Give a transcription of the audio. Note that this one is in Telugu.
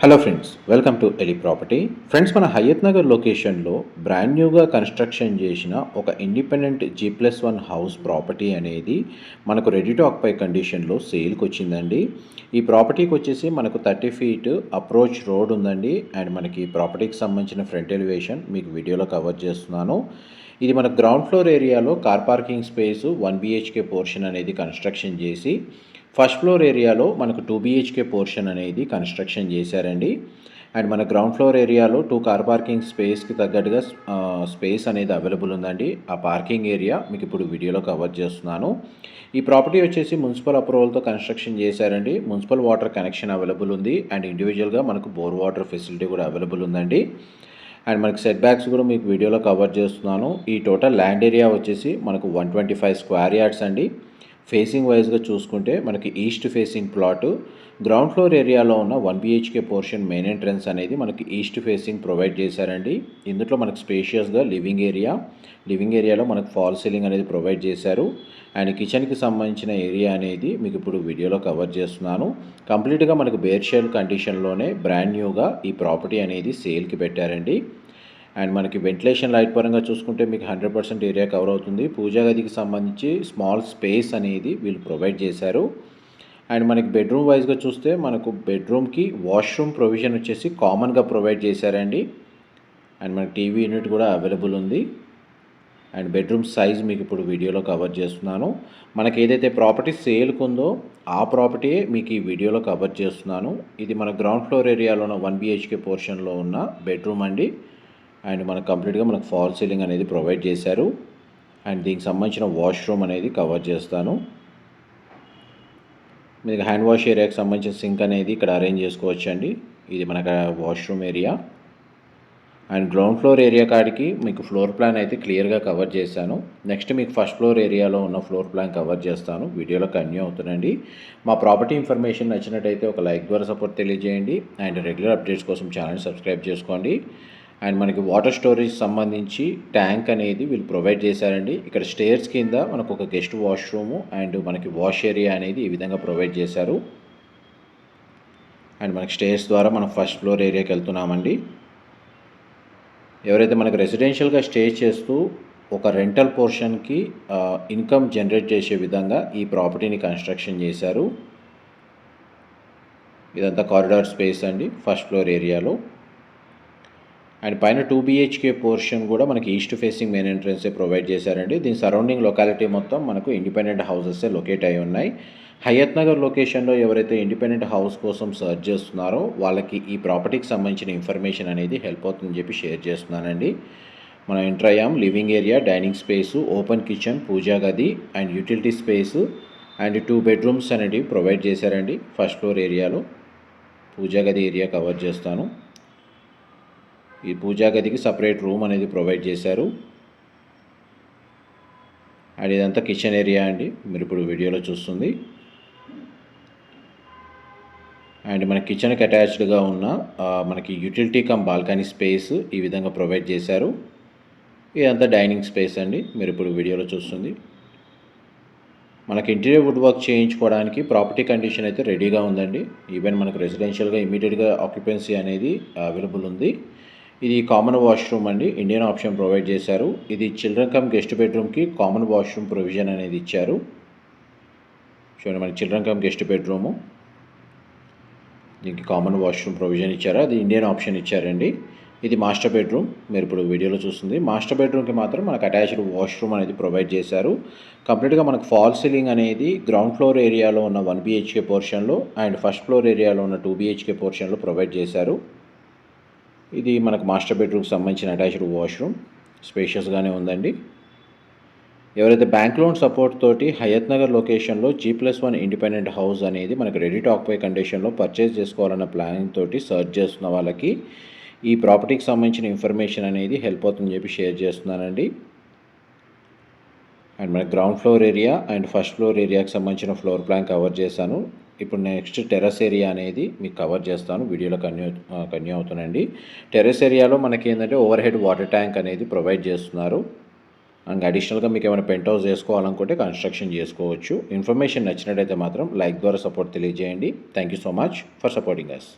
హలో ఫ్రెండ్స్ వెల్కమ్ టు ఎలి ప్రాపర్టీ ఫ్రెండ్స్ మన హయత్ నగర్ లొకేషన్లో బ్రాండ్ న్యూగా కన్స్ట్రక్షన్ చేసిన ఒక independent G plus one house property అనేది మనకు రెడీ టు ఆక్పై కండిషన్లో సేల్కి వచ్చిందండి. ఈ ప్రాపర్టీకి వచ్చేసి మనకు థర్టీ ఫీట్ అప్రోచ్ రోడ్ ఉందండి. అండ్ మనకి ప్రాపర్టీకి సంబంధించిన ఫ్రంట్ ఎలివేషన్ మీకు వీడియోలో కవర్ చేస్తున్నాను. ఇది మన గ్రౌండ్ ఫ్లోర్ ఏరియాలో car parking space one BHK portion అనేది కన్స్ట్రక్షన్ చేసి ఫస్ట్ ఫ్లోర్ ఏరియాలో మనకు టూ బీహెచ్కే పోర్షన్ అనేది కన్స్ట్రక్షన్ చేశారండి. అండ్ మన గ్రౌండ్ ఫ్లోర్ ఏరియాలో టూ కార్ పార్కింగ్ స్పేస్కి తగ్గట్టుగా స్పేస్ అనేది అవైలబుల్ ఉందండి. ఆ పార్కింగ్ ఏరియా మీకు ఇప్పుడు వీడియోలో కవర్ చేస్తున్నాను. ఈ ప్రాపర్టీ వచ్చేసి మున్సిపల్ అప్రూవల్తో కన్స్ట్రక్షన్ చేశారండి. మున్సిపల్ వాటర్ కనెక్షన్ అవైలబుల్ ఉంది. అండ్ ఇండివిజువల్గా మనకు బోర్ వాటర్ ఫెసిలిటీ కూడా అవైలబుల్ ఉందండి. అండ్ మనకి సెట్ బ్యాక్స్ కూడా మీకు వీడియోలో కవర్ చేస్తున్నాను. ఈ టోటల్ ల్యాండ్ ఏరియా వచ్చేసి మనకు one twenty five square yards అండి. ఫేసింగ్ వైజ్గా చూసుకుంటే మనకి east facing plot ground floor ఏరియాలో ఉన్న one BHK portion main entrance అనేది మనకి ఈస్ట్ ఫేసింగ్ ప్రొవైడ్ చేశారండి. ఇందులో మనకు స్పేషియస్గా లివింగ్ ఏరియా లివింగ్ ఏరియాలో మనకు ఫాల్ సీలింగ్ అనేది ప్రొవైడ్ చేశారు. అండ్ కిచెన్కి సంబంధించిన ఏరియా అనేది మీకు ఇప్పుడు వీడియోలో కవర్ చేస్తున్నాను. కంప్లీట్గా మనకు బేర్షెల్ కండిషన్లోనే బ్రాండ్ న్యూగా ఈ ప్రాపర్టీ అనేది సేల్కి పెట్టారండి. అండ్ మనకి వెంటిలేషన్ లైట్ పరంగా చూసుకుంటే మీకు హండ్రెడ్ పర్సెంట్ ఏరియా కవర్ అవుతుంది. పూజా గదికి సంబంధించి స్మాల్ స్పేస్ అనేది వీళ్ళు ప్రొవైడ్ చేశారు. అండ్ మనకి బెడ్రూమ్ వైజ్గా చూస్తే మనకు బెడ్రూమ్కి వాష్రూమ్ ప్రొవిజన్ వచ్చేసి కామన్గా ప్రొవైడ్ చేశారండి. అండ్ మనకి టీవీ యూనిట్ కూడా అవైలబుల్ ఉంది. అండ్ బెడ్రూమ్ సైజ్ మీకు ఇప్పుడు వీడియోలో కవర్ చేస్తున్నాను. మనకి ఏదైతే ప్రాపర్టీ సేల్కు ఉందో ఆ ప్రాపర్టీయే మీకు ఈ వీడియోలో కవర్ చేస్తున్నాను. ఇది మన గ్రౌండ్ ఫ్లోర్ ఏరియాలో ఉన్న వన్ బిహెచ్కే పోర్షన్లో ఉన్న బెడ్రూమ్ అండి. అండ్ మనకు కంప్లీట్గా మనకు ఫాల్ సీలింగ్ అనేది ప్రొవైడ్ చేశారు. అండ్ దీనికి సంబంధించిన వాష్రూమ్ అనేది కవర్ చేస్తాను. మీకు హ్యాండ్ వాష్ ఏరియాకి సంబంధించిన సింక్ అనేది ఇక్కడ అరేంజ్ చేసుకోవచ్చు అండి ఇది మనకు washroom area. And ground floor area కాడికి మీకు ఫ్లోర్ ప్లాన్ అయితే క్లియర్గా కవర్ చేశాను. నెక్స్ట్ మీకు ఫస్ట్ ఫ్లోర్ ఏరియాలో ఉన్న ఫ్లోర్ ప్లాన్ కవర్ చేస్తాను. వీడియోలో కన్యూ అవుతుందండి. మా ప్రాపర్టీ ఇన్ఫర్మేషన్ నచ్చినట్టయితే ఒక లైక్ ద్వారా సపోర్ట్ తెలియజేయండి. అండ్ రెగ్యులర్ అప్డేట్స్ కోసం ఛానల్ సబ్స్క్రైబ్ చేసుకోండి. అండ్ మనకి వాటర్ స్టోరేజ్ సంబంధించి ట్యాంక్ అనేది వీళ్ళు ప్రొవైడ్ చేశారండి. ఇక్కడ స్టేర్స్ కింద మనకు ఒక గెస్ట్ వాష్రూము అండ్ మనకి వాష్ ఏరియా అనేది ఈ విధంగా ప్రొవైడ్ చేశారు. అండ్ మనకి స్టేర్స్ ద్వారా మనం ఫస్ట్ ఫ్లోర్ ఏరియాకి వెళ్తున్నామండి. ఎవరైతే మనకు రెసిడెన్షియల్గా స్టే చేస్తూ ఒక రెంటల్ పోర్షన్కి ఇన్కమ్ జనరేట్ చేసే విధంగా ఈ ప్రాపర్టీని కన్స్ట్రక్షన్ చేశారు. ఇదంతా కారిడార్ స్పేస్ అండి ఫస్ట్ ఫ్లోర్ ఏరియాలో. అండ్ పైన టూ బీహెచ్కే పోర్షన్ కూడా మనకి ఈస్ట్ ఫేసింగ్ మెయిన్ ఎంట్రన్సే ప్రొవైడ్ చేశారండి. దీని సరౌండింగ్ లొకాలిటీ మొత్తం మనకు ఇండిపెండెంట్ హౌసెస్ లొకేట్ అయి ఉన్నాయి. హయత్ నగర్ లొకేషన్లో ఎవరైతే ఇండిపెండెంట్ హౌస్ కోసం సర్చ్ చేస్తున్నారో వాళ్ళకి ఈ ప్రాపర్టీకి సంబంధించిన ఇన్ఫర్మేషన్ అనేది హెల్ప్ అవుతుందని చెప్పి షేర్ చేస్తున్నానండి. మనం ఎంటర్ అయ్యాం living area dining space open kitchen puja గది and utility space and two bedrooms అనేవి ప్రొవైడ్ చేశారండి. ఫస్ట్ ఫ్లోర్ ఏరియాలో పూజా గది ఏరియా కవర్ చేస్తాను. ఈ పూజా గదికి సపరేట్ రూమ్ అనేది ప్రొవైడ్ చేశారు. అండ్ ఇదంతా కిచెన్ ఏరియా అండి. మీరు ఇప్పుడు వీడియోలో చూస్తుంది. అండ్ మన కిచెన్కి అటాచ్డ్గా ఉన్న మనకి యూటిలిటీ కమ్ బాల్కనీ స్పేస్ ఈ విధంగా ప్రొవైడ్ చేశారు. ఇదంతా డైనింగ్ స్పేస్ అండి. మీరు ఇప్పుడు వీడియోలో చూస్తుంది. మనకి ఇంటీరియర్ వుడ్ వర్క్ చేయించుకోవడానికి ప్రాపర్టీ కండిషన్ అయితే రెడీగా ఉందండి. ఈవెన్ మనకు రెసిడెన్షియల్గా ఇమీడియట్గా ఆక్యుపెన్సీ అనేది అవైలబుల్ ఉంది. ఇది కామన్ వాష్రూమ్ అండి. ఇండియన్ ఆప్షన్ ప్రొవైడ్ చేశారు. ఇది చిల్డ్రన్ కమ్ గెస్ట్ బెడ్రూమ్కి కామన్ వాష్రూమ్ ప్రొవిజన్ అనేది ఇచ్చారు. చూడండి మనకి చిల్డ్రన్ కమ్ గెస్ట్ బెడ్రూము. దీనికి కామన్ వాష్రూమ్ ప్రొవిజన్ ఇచ్చారు. అది ఇండియన్ ఆప్షన్ ఇచ్చారండి. ఇది మాస్టర్ బెడ్రూమ్. మీరు ఇప్పుడు వీడియోలో చూస్తుంది. మాస్టర్ బెడ్రూమ్కి మాత్రం మనకు అటాచ్డ్ వాష్రూమ్ అనేది ప్రొవైడ్ చేశారు. కంప్లీట్గా మనకు ఫాల్ సీలింగ్ అనేది గ్రౌండ్ ఫ్లోర్ ఏరియాలో ఉన్న వన్ బీహెచ్కే పోర్షన్లో అండ్ ఫస్ట్ ఫ్లోర్ ఏరియాలో ఉన్న టూ బీహెచ్కే పోర్షన్లో ప్రొవైడ్ చేశారు. ఇది మనకు మాస్టర్ బెడ్రూమ్కి సంబంధించిన అటాచ్డ్ వాష్రూమ్. స్పేషియస్గానే ఉందండి. ఎవరైతే బ్యాంక్ లోన్ సపోర్ట్ తోటి హయత్ నగర్ లొకేషన్లో G plus one independent house అనేది మనకు రెడీ టాక్ పై కండిషన్లో పర్చేస్ చేసుకోవాలన్న ప్లానింగ్ తోటి సర్చ్ చేస్తున్న వాళ్ళకి ఈ ప్రాపర్టీకి సంబంధించిన ఇన్ఫర్మేషన్ అనేది హెల్ప్ అవుతుందని చెప్పి షేర్ చేస్తున్నానండి. అండ్ మన ground floor area and first floor ఏరియాకి సంబంధించిన ఫ్లోర్ ప్లాన్ కవర్ చేశాను. ఇప్పుడు నెక్స్ట్ టెర్రస్ ఏరియా అనేది మీకు కవర్ చేస్తాను. వీడియోలో కన్యూ కన్యూ అవుతుందండి టెర్రస్ ఏరియాలో మనకి ఏంటంటే ఓవర్ హెడ్ వాటర్ ట్యాంక్ అనేది ప్రొవైడ్ చేస్తున్నారు. అండ్ అడిషనల్గా మీకు ఏమైనా పెంట్ హౌస్ చేసుకోవాలనుకుంటే కన్స్ట్రక్షన్ చేసుకోవచ్చు. ఇన్ఫర్మేషన్ నచ్చినట్టయితే మాత్రం లైక్ ద్వారా సపోర్ట్ తెలియజేయండి. Thank you so much for supporting us